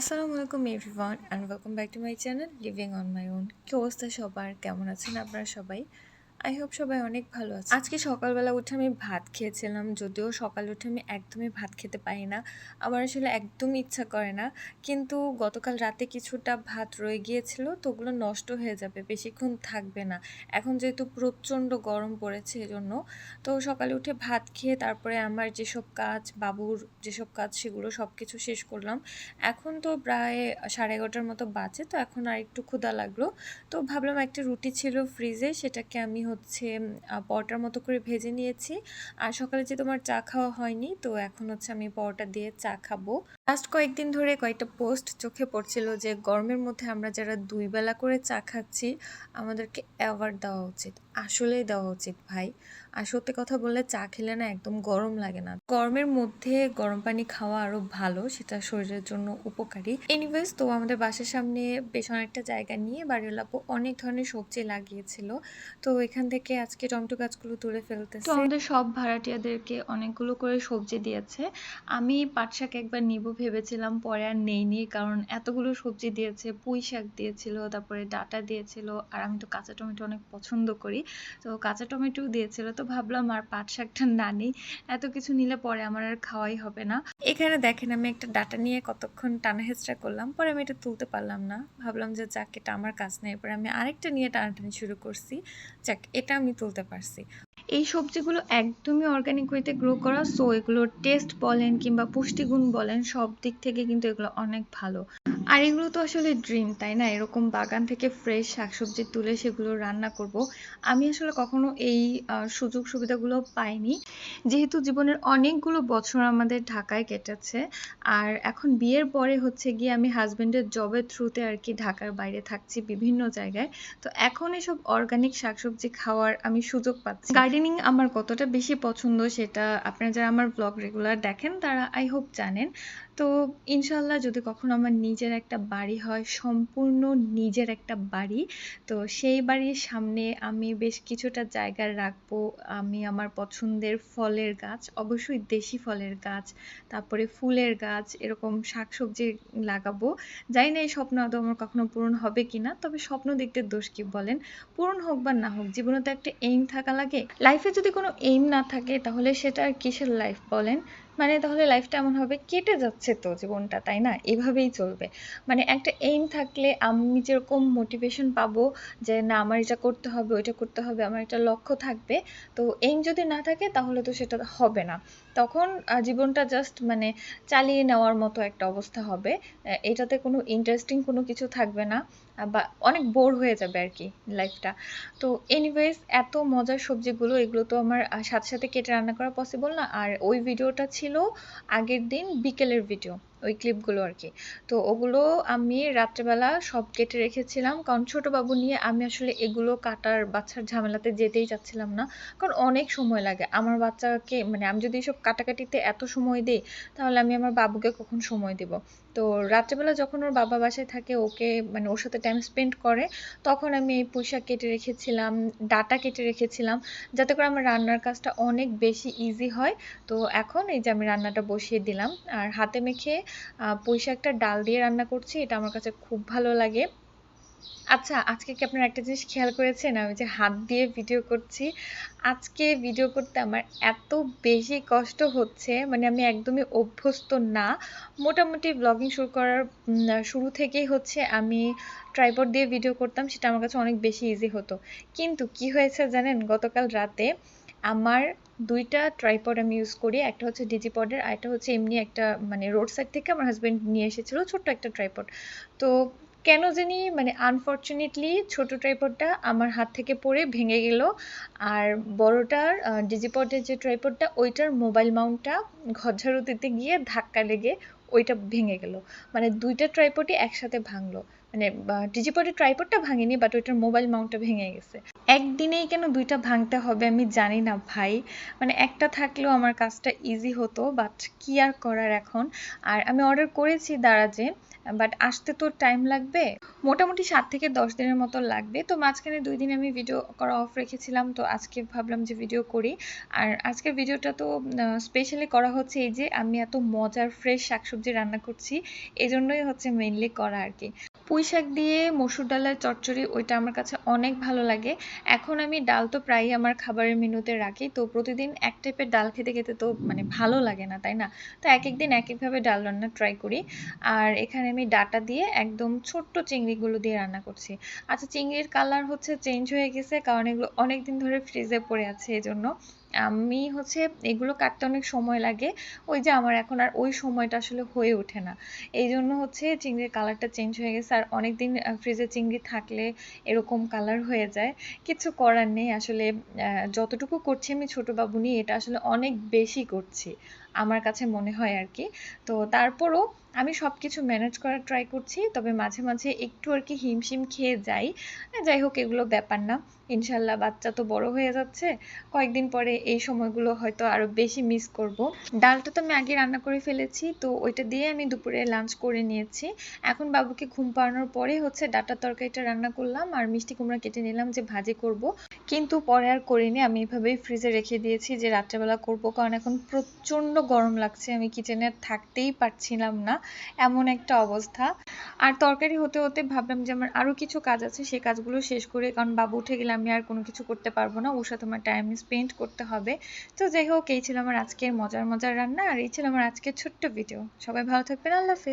আসসালামু আলাইকুম everyone and welcome back to my channel living on my own কি অবস্থা সবার? কেমন আছেন আপনারা সবাই? আই হোপ সবাই অনেক ভালো আছে। আজকে সকালবেলা উঠে আমি ভাত খেয়েছিলাম, যদিও সকালে উঠে আমি একদমই ভাত খেতে পারি না। আমার আসলে একদম ইচ্ছা করে না। কিন্তু গতকাল রাতে কিছুটা ভাত রয়ে গিয়েছিল, তো ওগুলো নষ্ট হয়ে যাবে, বেশিক্ষণ থাকবে না। এখন যেহেতু প্রচণ্ড গরম পড়েছে এজন্য, তো সকালে উঠে ভাত খেয়ে তারপরে আমার যেসব কাজ, বাবুর যেসব কাজ, সেগুলো সব কিছু শেষ করলাম। এখন তো প্রায় সাড়ে এগারোটার মতো বাজে, তো এখন আর একটু ক্ষুধা লাগল। তো ভাবলাম একটা রুটি ছিল ফ্রিজে সেটাকে আমি হচ্ছে পরোটার মতো করে ভেজে নিয়েছি। আর সকালে যে তোমার চা খাওয়া হয়নি, তো এখন হচ্ছে আমি পরোটা দিয়ে চা খাব। লাস্ট কয়েকদিন ধরে কয়েকটা পোস্ট চোখে পড়ছিল যে, গরমের মধ্যে আমরা যারা দুই বেলা করে চা খাচ্ছি, আমাদেরকে অ্যাওয়ার্ড দেওয়া উচিত। আসলেই দেওয়া উচিত, ভাই। আর সত্যি কথা বললে, চা খেলে না একদম গরম লাগে না। গরমের মধ্যে গরম পানি খাওয়া আরও ভালো, সেটা শরীরের জন্য উপকারী। এনিওয়েজ তো আমাদের বাসার সামনে বেশ অনেকটা জায়গা নিয়ে বাড়ির লাপু অনেক ধরনের সবজি লাগিয়েছিল। তো এখান থেকে আজকে টমেটো গাছগুলো তুলে ফেলতেছে। তো আমাদের সব ভাড়াটিয়াদেরকে অনেকগুলো করে সবজি দিয়েছে। আমি পাট শাক একবার নিব ভেবেছিলাম পরে আর নেইনি, কারণ এতগুলো সবজি দিয়েছে, পুঁই শাক দিয়েছিল, তারপরে ডাটা দিয়েছিল, আর আমি তো কাঁচা টমেটো অনেক পছন্দ করি। তো কাঁচা টমেটো দিয়েছিল, তো ভাবলাম আর পাট শাকটা না নিই, এত কিছু নিলে পরে আমার আর খাওয়াই হবে না। এখানে দেখেন আমি একটা ডাটা নিয়ে কতক্ষণ টানা হেঁচড়া করলাম, পরে আমি এটা তুলতে পারলাম না। ভাবলাম যে যাক, এটা আমার কাজ নেই এরপরে আমি আরেকটা নিয়ে টানাটানি শুরু করছি, যাক, এটা আমি তুলতে পারছি। এই সবজিগুলো একদমই অর্গানিক ওয়েতে গ্রো করা সো এগুলোর টেস্ট বলেন কিংবা পুষ্টিগুণ বলেন, সব দিক থেকে কিন্তু এগুলো অনেক ভালো। আর এগুলো তো আসলে ড্রিম তাই না? এরকম বাগান থেকে ফ্রেশ শাকসবজি তুলে সেগুলো রান্না করব। আমি আসলে কখনো এই সুযোগ সুবিধাগুলো পাইনি। যেহেতু জীবনের অনেকগুলো বছর আমাদের ঢাকায় কেটেছে, আর এখন বিয়ের পরে হচ্ছে গিয়ে আমি হাজবেন্ডের জবের থ্রুতে আর কি ঢাকার বাইরে থাকছি বিভিন্ন জায়গায়। তো এখন এসব অর্গানিক শাকসবজি খাওয়ার আমি সুযোগ পাচ্ছি। গার্ডেনিং আমার কতটা বেশি পছন্দ সেটা আপনারা যারা আমার ব্লগ রেগুলার দেখেন তারা আই হোপ জানেন। তো ইনশাল্লাহ যদি কখনো আমার নিজের একটা বাড়ি হয়, সম্পূর্ণ নিজের একটা বাড়ি, তো সেই বাড়ির সামনে আমি বেশ কিছুটা জায়গা রাখব। আমি আমার পছন্দের ফলের গাছ, অবশ্যই দেশি ফলের গাছ, তারপরে ফুলের গাছ, এরকম শাকসবজি লাগাবো। জানি না এই স্বপ্ন আদৌ আমার কখনো পূরণ হবে কিনা, তবে স্বপ্ন দেখতে দোষ কি বলেন? পূরণ হোক বা না হোক, জীবনে তো একটা এইম থাকা লাগে। লাইফে যদি কোনো এইম না থাকে, তাহলে সেটা আর কিসের লাইফ বলেন? মানে তাহলে লাইফটা এমন হবে, কেটে যাচ্ছে তো জীবনটা, তাই না? এভাবেই চলবে। মানে একটা এইম থাকলে আমি যেরকম মোটিভেশন পাবো যে, না, আমার এটা করতে হবে, ওইটা করতে হবে, আমার একটা লক্ষ্য থাকবে। তো এইম যদি না থাকে, তাহলে তো সেটা হবে না। তখন জীবনটা জাস্ট মানে চালিয়ে নেওয়ার মতো একটা অবস্থা হবে। এটাতে কোনো ইন্টারেস্টিং কোনো কিছু থাকবে না। বা অনেক বোর হয়ে যাবে আর কি লাইফটা তো এনিওয়েজ এত মজার সবজিগুলো, এগুলো তো আমার সাথে সাথে কেটে রান্না করা পসিবল না। আর ওই ভিডিওটা ছিল আগের দিন বিকেলের ভিডিও ওই ক্লিপগুলো আর কি তো ওগুলো আমি রাত্রেবেলা সব কেটে রেখেছিলাম। কারণ ছোট বাবু নিয়ে আমি আসলে এগুলো কাটার বাচ্চার ঝামেলাতে যেতেই চাচ্ছিলাম না। কারণ অনেক সময় লাগে। আমার বাচ্চাকে মানে আমি যদি এসব কাটাকাটিতে এত সময় দিই, তাহলে আমি আমার বাবুকে কখন সময় দেব? তো রাত্রেবেলা যখন ওর বাবা বাসায় থাকে, ওকে মানে ওর সাথে টাইম স্পেন্ড করে, তখন আমি এই পোশাক কেটে রেখেছিলাম, ডাটা কেটে রেখেছিলাম, যাতে করে আমার রান্নার কাজটা অনেক বেশি ইজি হয়। তো এখন এই যে আমি রান্নাটা বসিয়ে দিলাম, আর হাতে মেখে পুঁই শাকটা ডাল দিয়ে রান্না করছি, এটা আমার কাছে খুব ভালো লাগে। আচ্ছা আজকে কি আপনারা একটা জিনিস খেয়াল করেছেন? আমি যে হাত দিয়ে ভিডিও করছি, আজকে ভিডিও করতে আমার এত বেশি কষ্ট হচ্ছে মানে আমি একদমই অভ্যস্ত না। মোটামুটি ব্লগিং শুরু করার শুরু থেকেই হচ্ছে আমি ট্রাইপড দিয়ে ভিডিও করতাম, সেটা আমার কাছে অনেক বেশি ইজি হতো। কিন্তু কি হয়েছে জানেন? গতকাল রাতে আমার দুইটা ট্রাইপড আমি ইউজ করি, একটা হচ্ছে ডিজিপডের আর একটা হচ্ছে এমনি একটা মানে রোড সাইড থেকে আমার হাজব্যান্ড নিয়ে এসেছিল ছোট্ট একটা ট্রাইপড তো কেন জানি মানে আনফর্চুনেটলি ছোট ট্রাইপডটা আমার হাত থেকে পড়ে ভেঙে গেল। আর বড়টার ডিজিপডের যে ট্রাইপডটা ওইটার মোবাইল মাউন্টটা ঘরঝাড়ু দিতে গিয়ে ধাক্কা লেগে ওইটা ভেঙে গেল। মানে দুইটা ট্রাইপডই একসাথে ভাঙলো। মানে ডিজিপটের ট্রাইপডটা ভাঙেনি বাট ওইটার মোবাইল মাউন্টটা ভেঙে গেছে। একদিনেই কেন দুইটা ভাঙতে হবে আমি জানি না ভাই। মানে একটা থাকলেও আমার কাজটা ইজি হতো বাট কি আর করার এখন? আর আমি অর্ডার করেছি দারাজে বাট আসতে তো টাইম লাগবে? মোটামুটি সাত থেকে দশ দিনের মতো লাগবে। তো মাঝখানে দুই দিন আমি ভিডিও করা অফ রেখেছিলাম, তো আজকে ভাবলাম যে ভিডিও করি। আর আজকের ভিডিওটা তো স্পেশালি করা হচ্ছে এই যে, আমি এত মজার ফ্রেশ শাকসবজি রান্না করছি এই জন্যই হচ্ছে মেইনলি করা আর কি। পুঁই শাক দিয়ে মসুর ডালের চচ্চড়ি, ওইটা আমার কাছে অনেক ভালো লাগে। এখন আমি ডাল তো প্রায়ই আমার খাবারের মেনুতে রাখি, তো প্রতিদিন এক টাইপের ডাল খেতে খেতে তো মানে ভালো লাগে না, তাই না? তো এক এক দিন এক একভাবে ডাল রান্না ট্রাই করি। আর এখানে আমি ডাটা দিয়ে একদম ছোট্ট চিংড়িগুলো দিয়ে রান্না করছি। আচ্ছা চিংড়ির কালার হচ্ছে চেঞ্জ হয়ে গেছে, কারণ এগুলো অনেক দিন ধরে ফ্রিজে পড়ে আছে এই জন্য আমি হচ্ছে এগুলো কাটতে অনেক সময় লাগে। ওই যে আমার এখন আর ওই সময়টা আসলে হয়ে ওঠে না। এই জন্য হচ্ছে চিংড়ির কালারটা চেঞ্জ হয়ে গেছে। আর অনেকদিন ফ্রিজে চিংড়ি থাকলে এরকম কালার হয়ে যায়। কিছু করার নেই আসলে। যতটুকু করছি আমি ছোট বাবু নিয়ে, এটা আসলে অনেক বেশি করছি। আমার কাছে মনে হয় আর কি তো তারপরও আমি সব কিছু ম্যানেজ করার ট্রাই করছি, তবে মাঝে মাঝে একটু আর কি হিমশিম খেয়ে যাই। যাই হোক, এগুলো ব্যাপার না। ইনশাল্লাহ বাচ্চা তো বড় হয়ে যাচ্ছে। কয়েকদিন পরে এই সময়গুলো হয়তো আরও বেশি মিস করব। ডালটা তো আমি আগে রান্না করে ফেলেছি, তো ওইটা দিয়ে আমি দুপুরে লাঞ্চ করে নিয়েছি। এখন বাবুকে ঘুম পাড়ানোর পরে হচ্ছে ডাটার তরকারিটা রান্না করলাম আর মিষ্টি কুমড়া কেটে নিলাম যে ভাজি করব। কিন্তু পরে আর করিনি, আমি এভাবেই ফ্রিজে রেখে দিয়েছি যে রাত্রেবেলা করব, কারণ এখন প্রচণ্ড গরম লাগছে, আমি কিচেনে থাকতেই পারছিলাম না, এমন একটা অবস্থা। আর তরকারি হতে হতে ভাবলাম যে আমার আরও কিছু কাজ আছে সেই কাজগুলো শেষ করে, কারণ বাবু উঠে গেলে আমি আর কোনো কিছু করতে পারব না, ওর সাথে আমার টাইম স্পেন্ড করতে হবে। তো যাই হোক, এই ছিল আমার আজকের মজার মজার রান্না, আর এই ছিল আমার আজকের ছোট্ট ভিডিও সবাই ভালো থাকবেন, আল্লাহ হাফেজ।